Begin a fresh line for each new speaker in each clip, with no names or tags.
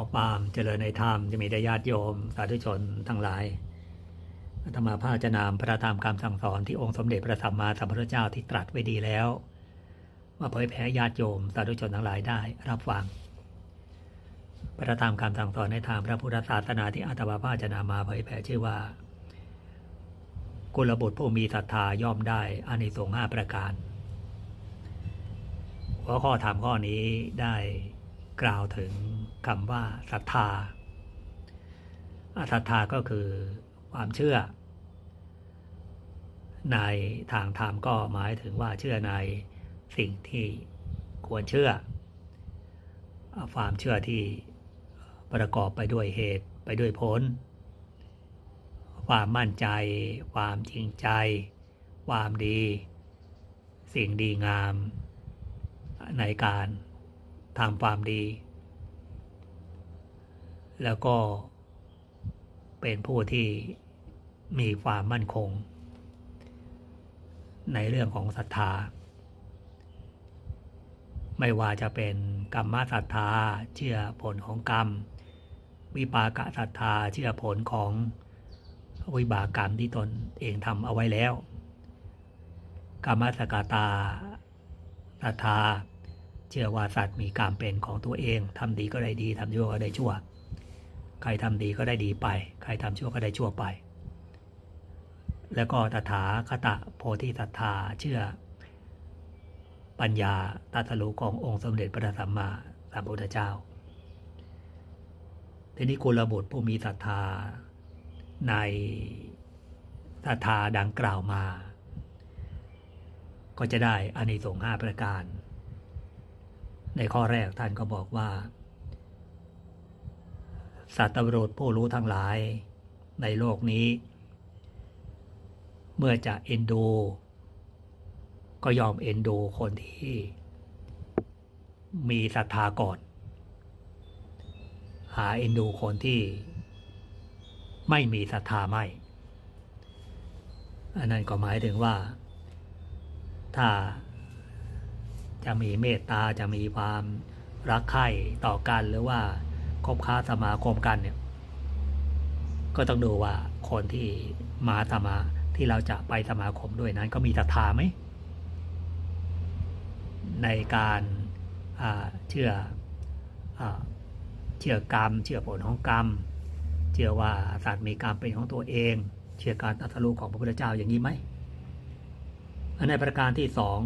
อความเจริญในธรรมจะมีได้ญาติโยม สาธุชนทั้งหลายอาตมาภาจะนำพระธรรมคำสั่งสอนที่องค์สมเด็จพระสัมมาสัมพุทธเจ้าที่ตรัสไว้ดีแล้ว มาเผยแผ่ญาติโยม สาธุชนทั้งหลายได้รับฟัง พระธรรมคำสั่งสอนในทางพระพุทธศาสนาที่อาตมาภาจะนำมาเผยแผ่ชื่อว่ากุลบุตรผู้มีศรัทธาย่อมได้อานิสงส์ห้าประการ หัวข้อธรรมข้อนี้ได้กล่าวถึง คำว่าศรัทธาศรัทธาก็คือความเชื่อ ในทางธรรมก็หมายถึงว่าเชื่อในสิ่งที่ควรเชื่อ ความเชื่อที่ประกอบไปด้วยเหตุไปด้วยผล ความมั่นใจ ความจริงใจ ความดี สิ่งดีงามในการทำความดี แล้วก็เป็นผู้ที่มีความมั่นคง ในเรื่องของศรัทธา ไม่ว่าจะเป็นกรรมศรัทธาเชื่อผลของกรรม วิปากศรัทธาเชื่อผลของวิบากกรรมที่ตนเองทำเอาไว้แล้ว กรรมสกตาศรัทธาเชื่อว่าสัตว์มีกรรมเป็นของตัวเองทำดีก็ได้ดีทำชั่วก็ได้ชั่ว ใครทำดีก็ได้ดีไป ใครทำชั่วก็ได้ชั่วไป แล้วก็ตถาคตโพธิศรัทธาเชื่อ ปัญญาตัสรู้ขององค์สมเด็จพระสัมมาสัมพุทธเจ้าทีนี้กุลบุตรผู้มีศรัทธาในศรัทธาดังกล่าวมา ก็จะได้อานิสงส์ห้าประการ ในข้อแรกท่านก็บอกว่า สัตว์โรดผู้รู้ทั้งหลาย ในโลกนี้ เมื่อจะเอ็นดู ก็ยอมเอ็นดูคนที่ มีศรัทธาก่อน หาเอ็นดูคนที่ ไม่มีศรัทธาไม่ อันนั้นก็หมายถึงว่า ถ้าจะมีเมตตาจะมีความรักใคร่ต่อกันหรือว่า คบค้าสมาคมกันเนี่ย ก็ต้องดูว่าคนที่มาสมาที่เราจะไปสมาคมด้วยนั้น ก็มีศรัทธาไหมในการเชื่ออเชื่อกรรม เชื่อผลของกรรม เชื่อว่าสัตว์มีกรรมเป็นของตัวเอง เชื่อการตรัสรู้ของพระพุทธเจ้าอย่างนี้ไหมอันในประการที่สอง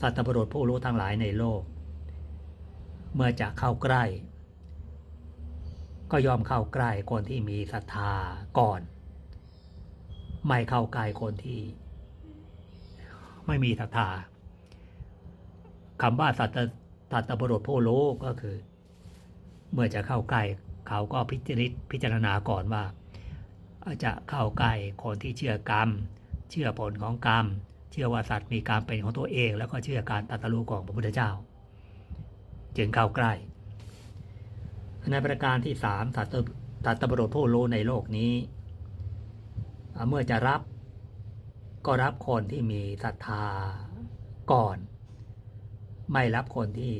สัตว์ประโดผู้รู้ทั้งหลายในโลก เมื่อจะเข้าใกล้ ก็ยอมเข้าใกล้คนที่มีศรัทธาก่อน ไม่เข้าใกล้คนที่ ไม่มีศรัทธาคำว่าสัตว์สัตว์ประโดผู้รู้ก็คือ เมื่อจะเข้าใกล้เขาก็พิจารพิจารณาก่อนว่า จะเข้าใกล้คนที่เชื่อกรรม เชื่อผลของกรรม เชื่อว่าสัตว์มีกรรมเป็นของตัวเอง แล้วก็เชื่อการตรัสรู้ของพระพุทธเจ้า จึงเข้าใกล้ ในประการที่สามสัตว์สัตว์ปรดผู้รู้ในโลกนี้ เมื่อจะรับก็รับคนที่มีศรัทธาก่อน ไม่รับคนที่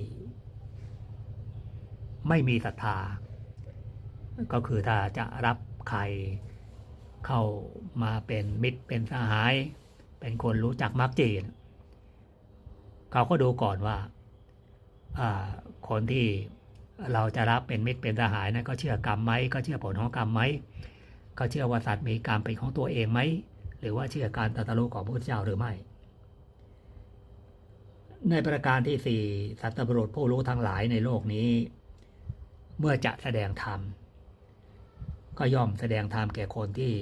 ไม่มีศรัทธา ก็คือถ้าจะรับใครเข้ามาเป็นมิตรเป็นสหาย เป็นคนรู้จักมักจีนเขาก็ดูก่อนว่าคนที่ เราจะรับเป็นมิตรเป็นสหายนะก็เชื่อกรรมไหมก็เชื่อผลของกรรมไหมก็เชื่อว่าสัตว์มีกรรมเป็นของตัวเองไหมหรือว่าเชื่อการตรัสรู้ของพระพุทธเจ้าหรือไม่ ในประการที่สี่สัตว์ประโยชน์ผู้รู้ทั้งหลายในโลกนี้ เมื่อจะแสดงธรรมก็ย่อมแสดงธรรมแก่คนที่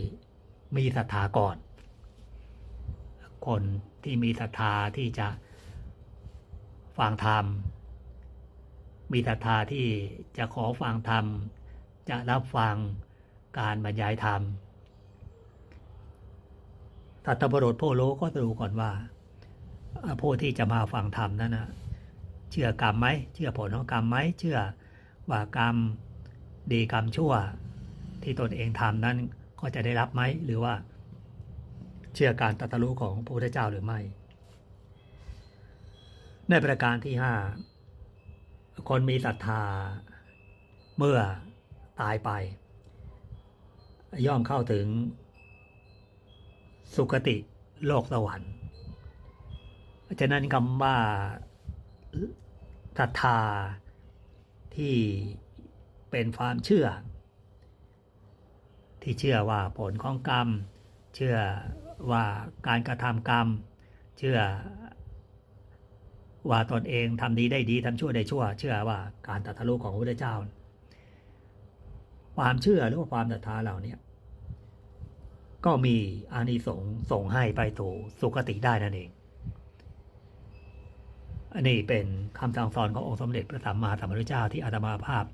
มีศรัทธาก่อน คนที่มีศรัทธาที่จะฟังธรรม มีศรัทธาที่จะขอฟังธรรม จะรับฟังการบรรยายธรรมสัตบรดผู้รู้ก็จะรู้ก่อนว่าผู้ที่จะมาฟังธรรมนั้นนะเชื่อกรรมไหมเชื่อผลของกรรมไหมเชื่อว่ากรรมดีกรรมชั่ว ที่ตนเองทำนั้นก็จะได้รับไหมหรือว่าเชื่อการตรัสรู้ของพระพุทธเจ้าหรือไม่ ในประการที่ห้า คนมีศรัทธาเมื่อตายไป ย่อมเข้าถึง สุคติโลกสวรรค์ฉะนั้นคำว่าศรัทธาที่เป็นความเชื่อ ที่เชื่อว่าผลของกรรม เชื่อว่าการกระทำกรรม เชื่อ ว่าตนเองทำดีได้ดีทำชั่วได้ชั่ว เชื่อว่าการตรัสรู้ของพระพุทธเจ้า ความเชื่อหรือว่าความศรัทธาเหล่านี้ก็มีอานิสงส์ส่งให้ไปสู่สุคติได้นั่นเอง อันนี้เป็นคำสั่งสอนขององค์สมเด็จพระสัมมาสัมพุทธเจ้าที่อาตมาภาพ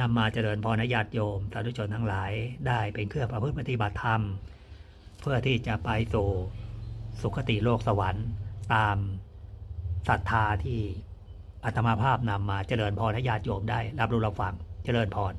นำมาเจริญพรญาติโยมสาธุชนทั้งหลายได้เป็นเครื่องประพฤติปฏิบัติธรรม เพื่อที่จะไปสู่สุคติโลกสวรรค์ตาม ศรัทธาที่อาตมาภาพนำมาเจริญพรให้ญาติโยมได้ รับรู้รับฟังเจริญพร